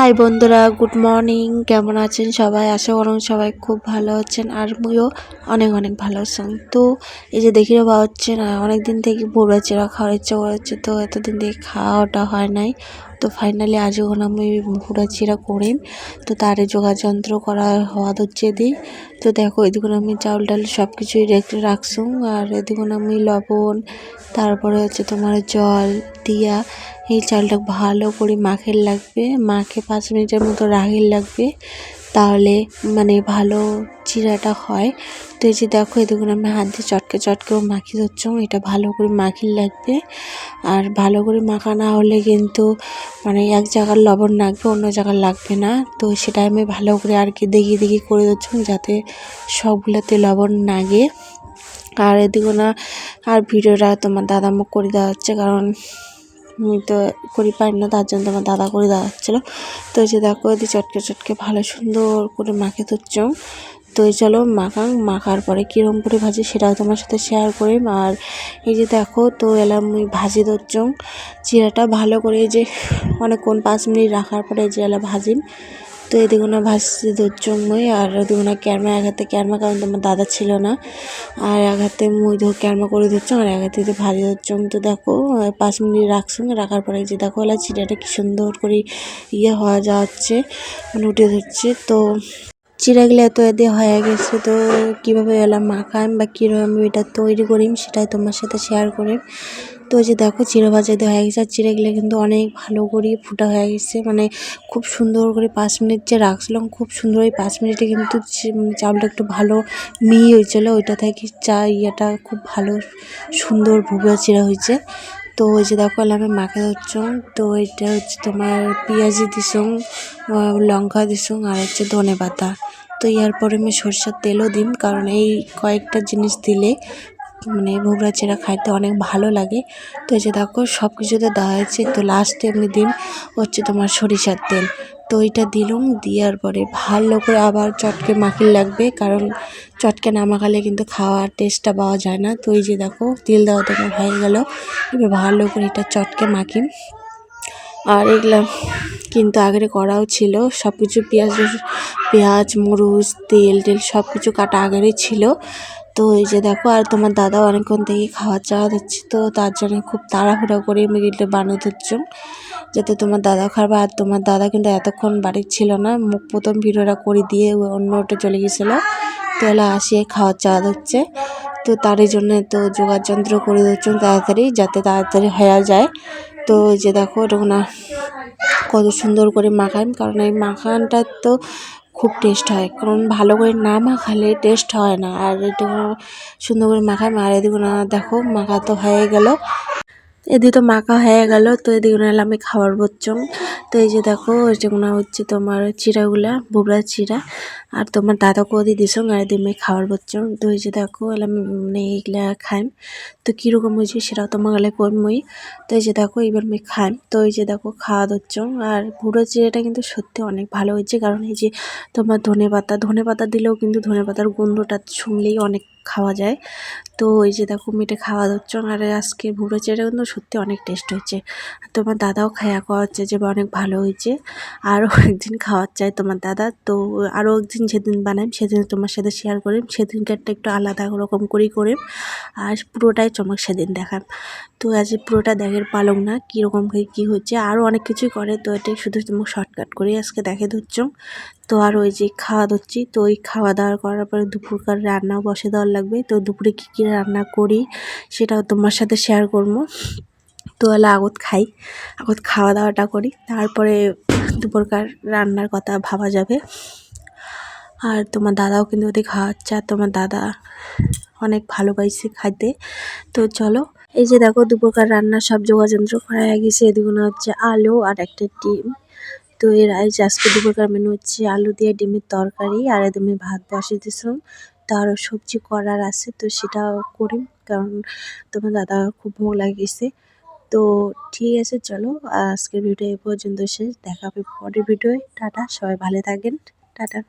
High বন্ধুরা, good morning. কেমন আছেন সবাই? আশা করুন সবাই খুব ভালো আছেন আর মুইও অনেক অনেক ভালো আছেন তো এই যে দেখি পাওয়া হচ্ছে না অনেক দিন থেকে ভোরা চিরা খাওয়ার ইচ্ছা করেছে তো এতদিন থেকে খাওয়াটা হয় নাই। তো ফাইনালি আজ ওখানে আমি ভুড়া চিরা করিম তো তারে যোগাযন্ত্র করা হওয়া হচ্ছে দিই তো দেখো, এদিকে আমি চাউল ডাল সব কিছুই রেখে রাখছুম আর এদিকে আমি লবণ, তারপরে হচ্ছে তোমার জল, দিয়া। এই চালটা ভালো করে মাখের লাগবে, মাখে পাঁচ মিনিটের মতো রাগের লাগবে, তাহলে মানে ভালো চিরাটা হয়। তো এই যে দেখো এদিকে আমি হাত দিয়ে চটকে চটকেও মাখি ধরছ এটা ভালো করে মাখির লাগবে। আর ভালো করে মাখা না হলে কিন্তু মানে এক জায়গার লবণ লাগবে, অন্য জায়গার লাগবে না। তো সেটা আমি ভালো করে আর কি দেখিয়ে দেখিয়ে করে দিচ্ছ যাতে সবগুলোতে লবণ লাগে। আর এদিকে না, আর ভিডিওটা তোমার দাদা মুখ করে দেওয়া হচ্ছে, কারণ আমি তো করি পারি না, তার জন্য আমার দাদা করে দাঁড়াচ্ছিল তো যে দেখো এদি চটকে চটকে ভালো সুন্দর করে মাখে তুচ্ছ তো চলো মাখাং, মাখার পরে কীরম করে ভাজি সেটাও তোমার সাথে শেয়ার করি আর এই যে দেখো, তো এলাম আমি ভাজি ধরছ চিরাটা ভালো করে যে অনেকক্ষণ পাঁচ মিনিট রাখার পরে যে এলা ভাজিম। তো এদিকে না ভাসছে মই আর ওদিকে না ক্যারমা, এক হাতে ক্যারমা কারণ তোমার দাদা ছিল না। আর এক হাতে মুই ধর, ক্যারমা করে দিচ্ছ আর এক হাতে ভারী ধরছো তো দেখো পাঁচ মিনিট রাখছো রাখার পরে যে দেখো ওলা চিটাটা কি সুন্দর করে ইয়ে হওয়া যাচ্ছে মানে উঠে ধরছে। তো চিড়াগুলো এত এতে হয়ে গেছে, তো কীভাবে এলাম মাখাম বা কীরকম এটা তৈরি করিম সেটাই তোমার সাথে শেয়ার করিম। তো যে দেখো চিড়ে ভাজাতে হয়ে গেছে, আর চিড়েগুলো কিন্তু অনেক ভালো করে ফুটা হয়ে গেছে মানে খুব সুন্দর করে পাঁচ মিনিট যে রাখছিলাম, খুব সুন্দর ওই পাঁচ মিনিটে কিন্তু চাউলটা একটু ভালো মিহি হয়েছিলো, ওইটা থেকে চা ইয়েটা খুব ভালো সুন্দর ভুগা চিড়া হয়েছে। তো ওই যে দেখো আমি মাখা ধরছং তো এটা হচ্ছে তোমার পেঁয়াজি দিসুং লঙ্কা দিসুং আর হচ্ছে ধনে পাতা। তো ইয়ার পরে আমি সরষের তেলও দিন কারণ এই কয়েকটা জিনিস দিলে মানে ভোগরা চেরা খাইতে অনেক ভালো লাগে। তো এই যে দেখো সব কিছুতে দেওয়া হয়েছে, তো লাস্টে আমি দিন হচ্ছে তোমার সরিষার তেল। তো ওইটা দিলুম দেওয়ার পরে ভালো করে আবার চটকে মাখির লাগবে, কারণ চটকে না মাখালে কিন্তু খাওয়ার টেস্টটা পাওয়া যায় না। তো এই যে দেখো, তেল দেওয়া তোমার হয়ে গেল। এবার ভালো করে এটা চটকে মাখি আর এগুলা কিন্তু আগের করাও ছিল। সব কিছু পেঁয়াজ পেঁয়াজ, মরুচ, তেল টেল সব কিছু কাটা আগেরই ছিল। তো এই যে দেখো, আর তোমার দাদাও অনেকক্ষণ থেকে খাওয়া চাওয়া দিচ্ছে, তো তার জন্য খুব তাড়াহুড়া করে মিডিলটা বানিয়ে দিচ্ছ। যাতে তোমার দাদা খাবে, আর তোমার দাদা কিন্তু এতক্ষণ বাড়ির ছিল না। মুখ প্রথম ভিডিওটা করে দিয়ে অন্য ওটা চলে গেছিল। তো এলা আসিয়ে খাওয়ার চাওয়া দিচ্ছে। তো তারই জন্য তো যোগার যন্ত্র করে দিচ্ছেন তাড়াতাড়ি, যাতে তাড়াতাড়ি হয়ে যায়। তো যে দেখো ওটা কত সুন্দর করে মাখাই কারণ এই মাখানটা তো খুব টেস্ট হয়। কারণ ভালো করে না মাখালে টেস্ট হয় না, আর একটু সুন্দর করে মাখাই আর এদিকে না দেখো, মাখা তো হয়ে গেল। এদিকে তো মাখা হয়ে গেল, তো এদিকে নাহলে আমি খাবার বচ্চং তো এই যে দেখো যেগুলো হচ্ছে তোমার চিরাগুলা বুবরা চিরা আর তোমার দাদা কদি দিছং আর এদিকে খাবার বচ্চং। তো এই যে দেখো আমি মানে এইগুলা খাইম। তো কীরকম হয়েছে সেটাও তোমার গেলে কমই তো এই যে দেখো এবার আমি খাইম। তো এই যে দেখো, খাওয়া দচ্চং আর বুড়ো চিরাটা কিন্তু সত্যি অনেক ভালো হয়েছে। কারণ এই যে তোমার ধনে পাতা ধনে পাতা দিলেও কিন্তু ধনে পাতার গন্ধটা শুনলেই অনেক খাওয়া যায়। তো ওই যে দেখো মেটে খাওয়া দাচ্ছ আর আজকে ভুড়ো চেটা কিন্তু সত্যি অনেক টেস্ট হয়েছে। তোমার দাদাও খায়া খাওয়া হচ্ছে যে অনেক ভালো হয়েছে। আরও একদিন খাওয়ার চাই তোমার দাদা। তো আরও একদিন যেদিন বানাই, সেদিন তোমার সাথে শেয়ার করিম সেদিনকারটা একটু আলাদা রকম করেই করিম আর পুরোটাই চমক সেদিন দেখাম তো আজ পুরোটা দেখের পালং না কীরকম কী হচ্ছে? আরও অনেক কিছুই করে, তো এটাই শুধু তোমাকে শর্টকাট করে আজকে দেখে ধরছ। তো আর ওই যে খাওয়া দিচ্ছি তো ওই খাওয়া দাওয়া করার পরে দুপুরকার রান্নাও বসে দেওয়ার লাগবে। তো দুপুরে কী কী রান্না করি, সেটাও তোমার সাথে শেয়ার করব। তো হলে আগত খাই, আগত খাওয়া দাওয়াটা করি। তারপরে দুপুরকার রান্নার কথা ভাবা যাবে। আর তোমার দাদাও কিন্তু ওদের খাওয়াচ্ছে আর তোমার দাদা অনেক ভালোবাসে খাইতে। তো চলো, এই যে দেখো দুপুরকার রান্নার সব যোগাযন্ত্র করা হয়ে গেছে। এদিকে হচ্ছে আলু আর একটা ডিম। তো এর আজ আজকে দুপুরকার মেনু হচ্ছে আলু দিয়ে ডিমের তরকারি আর একদমই ভাত বসিয়ে দিয়েছিলাম তো আরও সবজি করার আছে, তো সেটাও করি, কারণ তোমার দাদা খুব ভোগ লাগিয়েছে। তো ঠিক আছে, চলো আজকের ভিডিও এ পর্যন্ত শেষ। দেখা হবে পরের ভিডিওয় টাটা, সবাই ভালো থাকেন। টাটা।